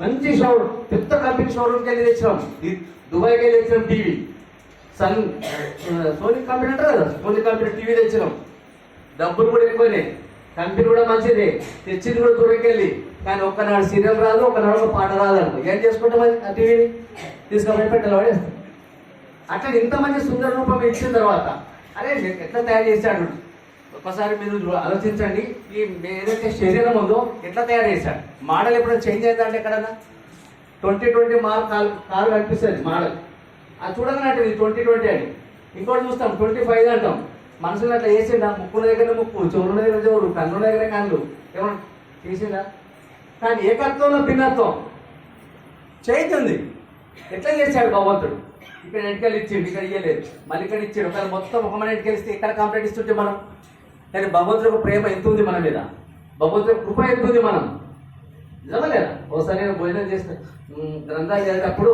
మంచి షోరూమ్ పెద్ద కంపెనీ షోరూమ్కి వెళ్ళి తెచ్చినాం. దుబాయ్కి వెళ్ళి తెచ్చినాం టీవీ. సన్ సోనీ కంపెనీ అంటారు కదా సోనీ కంపెనీ టీవీ తెచ్చినాం. డబ్బులు కూడా ఎక్కువనే కంపెనీ కూడా మంచిది. తెచ్చింది కూడా దూరంకెళ్ళి కానీ ఒక్కనాడు సీరియల్ రాదు ఒకనాడు ఒక పాట రాదు ఏం చేసుకుంటాం ఆ టీవీని? తీసుకొని పెట్టాలి వాడేస్తాం అట్లా ఇంత మంచి సుందర రూపం ఇచ్చిన తర్వాత అరే ఎట్లా తయారు చేశాడు? ఒకసారి మీరు ఆలోచించండి. ఈ ఏదైతే శరీరం ఉందో ఎట్లా తయారు చేశారు? మోడల్ ఎప్పుడైనా చేంజ్ అయిందంటే ఎక్కడన్నా? ట్వంటీ ట్వంటీ మార్ కారు కారు కనిపిస్తుంది మోడల్. అది చూడగానే ఇది ట్వంటీ ట్వంటీ అని. ఇంకోటి చూస్తాం ట్వంటీ ఫైవ్ అంటాం. మనుషులు అట్లా చేసిండా ముక్కుల దగ్గర ముక్కు చెవుల దగ్గర చెవులు కన్నుల దగ్గర కన్నులు. ఏమన్నా చేసిందా? కానీ ఏకత్వంలో భిన్నత్వం. చైతుంది ఎట్లా చేశాడు భగవంతుడు? ఇక్కడ ఎటుకలు ఇచ్చిండు ఇక్కడ ఇయ్యలేదు. మళ్ళీ ఇక్కడ ఇచ్చాడు. ఒకవేళ మొత్తం ఒక మన ఎటుకలు ఇక్కడ కంప్లీట్ ఇస్తుంటే మనం? కానీ భగవంతుడు ప్రేమ ఎంత ఉంది మన మీద? భగవంతుడు కృప ఎంత ఉంది మనం? నిజమలేదా ఒకసారి నేను భోజనం చేసిన గ్రంథాలు చదివేటప్పుడు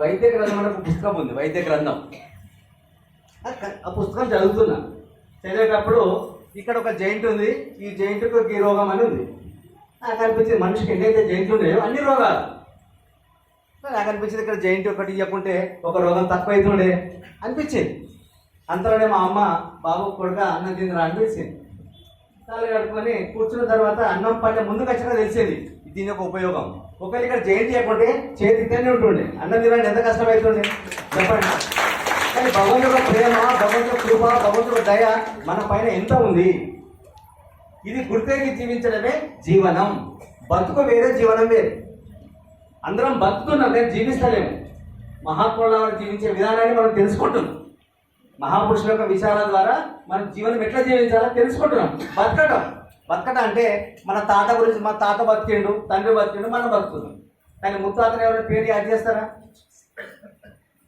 వైద్య గ్రంథం అనే పుస్తకం ఉంది వైద్య గ్రంథం. ఆ పుస్తకం చదువుతున్నా. చదివేటప్పుడు ఇక్కడ ఒక జైంట్ ఉంది ఈ జైంట్కు ఈ రోగం అని ఉంది. నాకు అనిపించింది మనిషికి ఎన్నైతే జైంట్లు ఉన్నాయో అన్ని రోగాలు. నాకు అనిపించింది ఇక్కడ జైంట్ ఒకటి చెప్పుంటే ఒక రోగం తక్కువ అవుతుండే అనిపించింది. అంతలోనే మా అమ్మ బాబు కొడుక అన్నం తిందిరా అనిపించింది కాళ్ళు కడుక్కొని కూర్చున్న తర్వాత అన్నం పండే ముందుకు వచ్చినా తెలిసేది. దీని యొక్క ఉపయోగం. ఒకవేళ ఇక్కడ జైంట్ చేయకుంటే చేతి ఇక్కడనే ఉంటుండే. అన్నం తినడానికి ఎంత కష్టమవుతుండే చెప్పండి. కానీ భగవంతుడు ప్రేమ భగవంతుడు కృప భగవంతుడు దయ మన పైన ఎంత ఉంది? ఇది గుర్తెరిగి జీవించడమే జీవనం. బతుకు వేరే జీవనం వేరే. అందరం బతుకున్నాం నేను జీవిస్తలేము. మహాత్ముల జీవించే విధానాన్ని మనం తెలుసుకుంటున్నాం. మహాపురుషుల యొక్క విచారాల ద్వారా మన జీవనం ఎట్లా జీవించాలో తెలుసుకుంటున్నాం. బతకటం. బతకటం అంటే మన తాత గురించి మన తాత బతికిండు తండ్రి బతికిండు మనం బతుకుతున్నాం. కానీ ముత్తాతను ఎవరైనా పేరు యాడ్ చేస్తారా?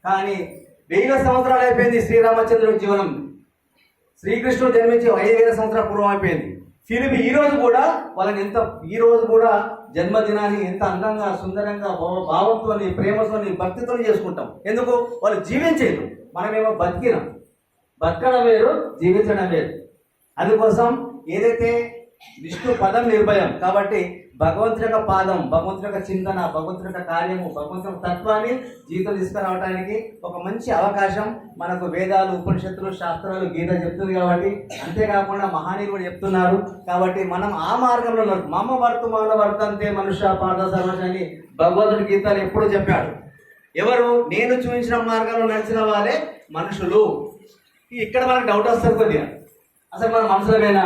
కానీ వేల సంవత్సరాలు అయిపోయింది శ్రీరామచంద్రుడి జీవనం. శ్రీకృష్ణుడు జన్మించి ఐదు వేల సంవత్సరాల పూర్వం అయిపోయింది. ఫిలిపి ఈ రోజు కూడా వాళ్ళని ఎంత ఈ రోజు కూడా జన్మదినాన్ని ఎంత అందంగా సుందరంగా భావ- భావంతోని ప్రేమతోని భక్తితో చేసుకుంటాం. ఎందుకు? వాళ్ళు జీవించేది. మనమేమో బతికినాం. బతకడం వేరు జీవించడం వేరు. అందుకోసం ఏదైతే విష్ణు పదం నిర్భయం. కాబట్టి భగవంతుడి యొక్క పాదం భగవంతుడి యొక్క చింతన భగవంతుడి యొక్క కార్యము భగవంతుడి యొక్క తత్వాన్ని జీవితం తీసుకురావడానికి ఒక మంచి అవకాశం మనకు వేదాలు ఉపనిషత్తులు శాస్త్రాలు గీత చెప్తుంది కాబట్టి. అంతేకాకుండా మహానీయులు కూడా చెప్తున్నారు. కాబట్టి మనం ఆ మార్గంలో ఉన్నాం. మమ వర్తమాన వర్తంతే మనుష్య పాద సర్వజని భగవంతుడి గీతాలు ఎప్పుడూ చెప్పాడు. ఎవరు? నేను చూపించిన మార్గంలో నడిచిన వాళ్ళే మనుషులు. ఇక్కడ మనకు డౌట్ వస్తుంది కొద్దిగా. అసలు మన మనుషులమేనా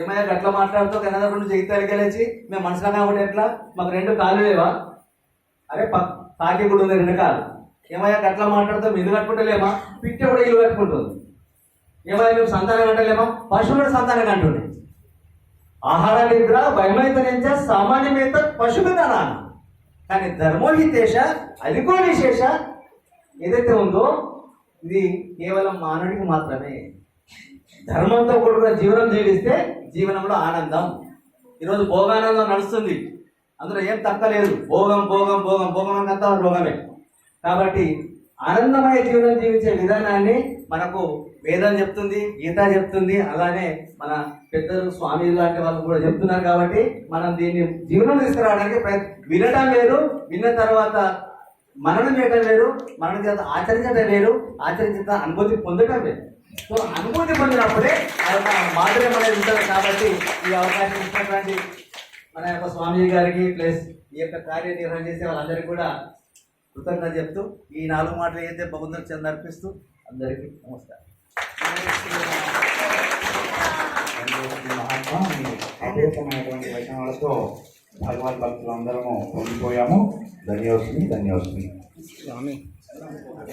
ఏమైనా అట్లా మాట్లాడుతూ కన్నడ రెండు జగిత్యాలకి వెళ్ళేసి మేము మనుషులు కాబట్టి ఎట్లా? మాకు రెండు కాళ్ళు లేవా? అరే పక్ తాకి కూడా ఉంది రెండు కాళ్ళు. ఏమయ్యా అట్లా మాట్లాడుతూ ఇల్లు కట్టుకుంటలేమా పిట్ట కూడా ఇల్లు కట్టుకుంటుంది. ఏమయ్యా మేము సంతానం అంటలేమా పశువులు సంతానం అంటుండే. ఆహార నిద్ర భయమైతనేంచ సామాన్యమేత పశుమితనా కానీ ధర్మోహితేష అధికో విశేష ఏదైతే ఉందో ఇది కేవలం మానవుడికి మాత్రమే. ధర్మంతో కూడుకున్న జీవనం జీవిస్తే జీవనంలో ఆనందం. ఈరోజు భోగానందం నడుస్తుంది. అందులో ఏం తక్కలేదు. భోగం భోగం భోగం భోగం అంతా భోగమే. కాబట్టి ఆనందమయ జీవనం జీవించే విధానాన్ని మనకు వేదం చెప్తుంది గీత చెప్తుంది అలానే మన పెద్దలు స్వామి లాంటి వాళ్ళు కూడా చెప్తున్నారు కాబట్టి మనం దీన్ని జీవనం తీసుకురావడానికి ప్రయత్ వినడం వేరు విన్న తర్వాత మననం చేయడం వేరు మననం చేత ఆచరించడం వేరు ఆచరించిన అనుభూతి పొందడం వేరు. సో అనుభూతి పొందినప్పుడే ఆ యొక్క మాధుర్యం అనేది ఉంటుంది కాబట్టి ఈ అవకాశం ఇచ్చినటువంటి మన యొక్క స్వామి గారికి ప్లస్ ఈ యొక్క కార్యనిర్వహణ చేసే వాళ్ళందరికీ కూడా కృతజ్ఞత చెప్తూ ఈ నాలుగు మాటలు ఏదైతే భగవంతుని చెంది అర్పిస్తూ అందరికీ నమస్కారం. అద్భుతమైనటువంటి వచనాలతో భగవద్ భక్తులు అందరము పొందిపోయాము ధన్యోస్మి ధన్యోస్మి